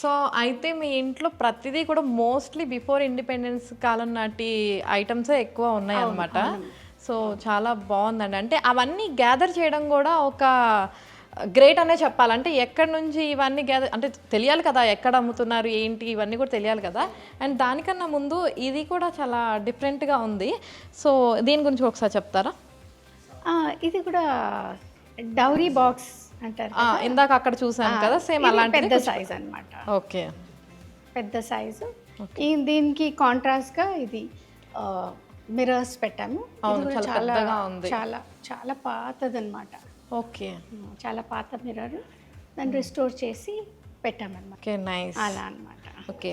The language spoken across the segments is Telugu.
సో అయితే మీ ఇంట్లో ప్రతిదీ కూడా మోస్ట్లీ బిఫోర్ ఇండిపెండెన్స్ కాలం నాటి ఐటమ్సే ఎక్కువ ఉన్నాయి అన్నమాట సో చాలా బాగుందండి. అంటే అవన్నీ గ్యాదర్ చేయడం కూడా ఒక గ్రేట్ అనే చెప్పాలి. అంటే ఎక్కడి నుంచి ఇవన్నీ గ్యాదర్ అంటే తెలియాలి కదా ఎక్కడ అమ్ముతున్నారు ఏంటి ఇవన్నీ కూడా తెలియాలి కదా. అండ్ దానికన్నా ముందు ఇది కూడా చాలా డిఫరెంట్గా ఉంది. సో దీని గురించి ఒకసారి చెప్తారా? ఇది కూడా డౌరీ బాక్స్ అంటారు ఇందాక అక్కడ చూసాను కదా సేమ్ ఇది అలాంటిది పెద్ద సైజ్ అన్నమాట. ఓకే. పెద్ద సైజు దీనికి కాంట్రాస్ట్గా ఇది మిరర్స్ పెట్టాము. చాలా చాలా. చాలా పాతదన్నమాట. ఓకే. చాలా పాత మిర్రర్ దాన్ని రిస్టోర్ చేసి పెట్టామన్నమాట. అలా అన్నమాట. ఓకే.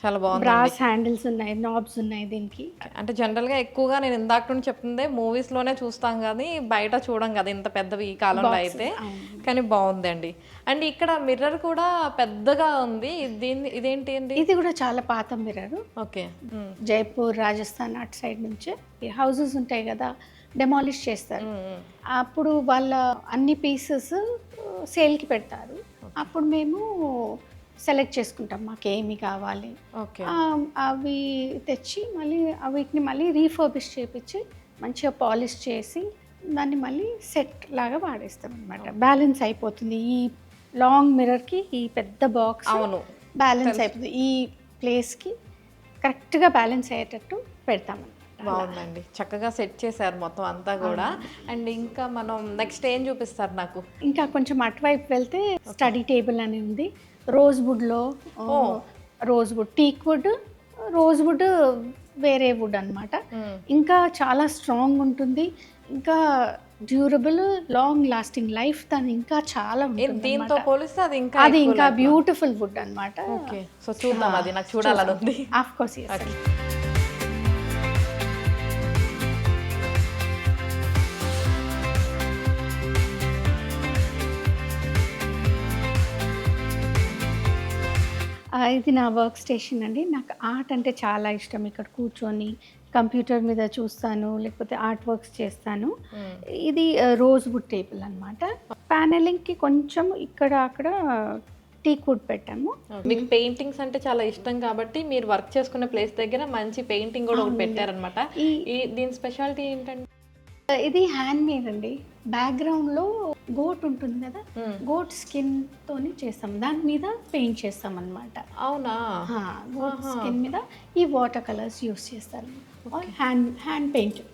చాలా బాగుంది బ్రాస్ హ్యాండిల్స్ ఉన్నాయి నాబ్స్ ఉన్నాయి దీనికి. అంటే జనరల్గా ఎక్కువగా నేను ఇందాక నుండి చెప్తుంది మూవీస్లోనే చూస్తాం కానీ బయట చూడం కదా ఇంత పెద్దవి ఈ కాలంలో అయితే. కానీ బాగుందండి. అండ్ ఇక్కడ మిర్రర్ కూడా పెద్దగా ఉంది. దీన్ని ఇదేంటి అండి? ఇది కూడా చాలా పాత మిర్రర్ ఓకే. జైపూర్ రాజస్థాన్ అటు సైడ్ నుంచి హౌసెస్ ఉంటాయి కదా డెమాలిష్ చేస్తారు. అప్పుడు వాళ్ళ అన్ని పీసెస్ సేల్కి పెడతారు. అప్పుడు మేము సెలెక్ట్ చేసుకుంటాం. మాకు ఏమి కావాలి. ఓకే. అవి తెచ్చి మళ్ళీ వీటిని మళ్ళీ రీఫర్బిష్ చేపించి మంచిగా పాలిష్ చేసి దాన్ని మళ్ళీ సెట్ లాగా వాడేస్తాం అనమాట బ్యాలెన్స్ అయిపోతుంది. ఈ లాంగ్ మిర్రర్కి ఈ పెద్ద బాక్స్ అవును. బ్యాలెన్స్ అయిపోతుంది. ఈ ప్లేస్కి కరెక్ట్గా బ్యాలెన్స్ అయ్యేటట్టు పెడతామన్నమాట బాగుందండి. చక్కగా సెట్ చేశారు మొత్తం అంతా కూడా. అండ్ ఇంకా మనం నెక్స్ట్ ఏం చూపిస్తారు నాకు? ఇంకా కొంచెం అటువైపు వెళ్తే స్టడీ టేబుల్ అని ఉంది. Rose వుడ్లో rose wood teak wood rose wood వేరే వుడ్ అన్నమాట. మ్మ్. ఇంకా చాలా స్ట్రాంగ్ ఉంటుంది. ఇంకా డ్యూరబుల్ లాంగ్ లాస్టింగ్ లైఫ్ దాని ఇంకా చాలా దీంతో. పోలిస్తే అది ఇంకా అది ఇంకా బ్యూటిఫుల్ వుడ్ అన్నమాట. ఓకే. సో చూద్దాం అది. నాకు చూడాలని ఉంది. ఆఫ్ కోర్స్ ఇది నా వర్క్ స్టేషన్ అండి. నాకు ఆర్ట్ అంటే చాలా ఇష్టం. ఇక్కడ కూర్చొని కంప్యూటర్ మీద చూస్తాను లేకపోతే ఆర్ట్ వర్క్స్ చేస్తాను. మ్మ్. ఇది రోజ్ వుడ్ టేబుల్ అనమాట ప్యానలింగ్కి కొంచెం ఇక్కడ అక్కడ టీక్ వుడ్ పెట్టాము. మీకు పెయింటింగ్స్ అంటే చాలా ఇష్టం కాబట్టి మీరు వర్క్ చేసుకునే ప్లేస్ దగ్గర మంచి పెయింటింగ్ కూడా ఒకటి పెట్టారనమాట ఈ- ఈ దీని స్పెషాలిటీ ఏంటంటే? ఇది హ్యాండ్ మేడ్ అండి బ్యాక్గ్రౌండ్లో గోట్ ఉంటుంది కదా. గోట్ స్కిన్ తోని చేస్తాం. దాని మీద పెయింట్ చేస్తాం అనమాట అవునా? గోట్ స్కిన్ మీద ఈ వాటర్ కలర్స్ యూస్ చేస్తారు. Hand hand painted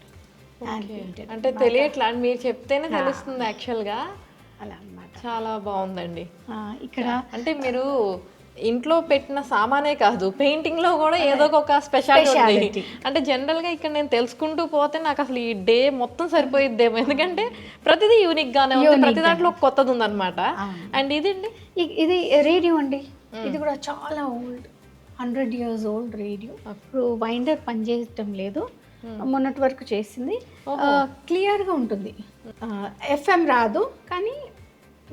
hand painted. అంటే తెలియట్లా మీరు చెప్తేనే తెలుస్తుంది యాక్చువల్గా అలా అన్నమాట. చాలా బాగుందండి. ఇక్కడ అంటే మీరు ఇంట్లో పెట్టిన సామానే కాదు పెయింటింగ్లో కూడా ఏదో ఒక స్పెషాలిటీ. అంటే జనరల్గా ఇక్కడ నేను తెలుసుకుంటూ పోతే నాకు అసలు ఈ డే మొత్తం సరిపోయిద్దేమో. ఎందుకంటే ప్రతిదీ యూనిక్ గానే ఉంది ప్రతి దాంట్లో కొత్తది ఉందన్నమాట అండ్ ఇది అండి ఇది రేడియో అండి. ఇది కూడా చాలా old hundred years old radio. ఇప్పుడు వైండర్ పనిచేయటం లేదు. మొన్నటి వరకు చేసింది. క్లియర్గా ఉంటుంది. ఎఫ్ఎం రాదు కానీ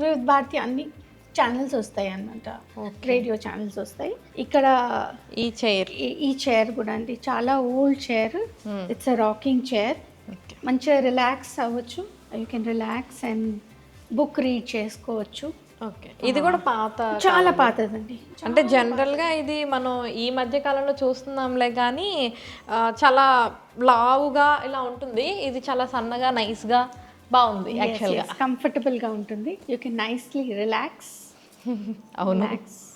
వివిధ భారతి అన్ని ఛానల్స్ వస్తాయి అన్నమాట రేడియో ఛానల్స్ వస్తాయి. ఇక్కడ ఈ చైర్. ఈ- చైర్ కూడా అండి. చాలా old chair. It's a rocking chair మంచిగా రిలాక్స్ అవ్వచ్చు. You can relax and book read చేసుకోవచ్చు. ఓకే ఇది కూడా పాత చాలా పాతదండి. అంటే జనరల్గా ఇది మనం ఈ మధ్య కాలంలో చూస్తున్నాంలే కానీ చాలా లావుగా ఇలా ఉంటుంది. ఇది చాలా సన్నగా నైస్గా బాగుంది యాక్చువల్గా. కంఫర్టబుల్గా ఉంటుంది. యూ కెన్ నైస్లీ రిలాక్స్ అవును.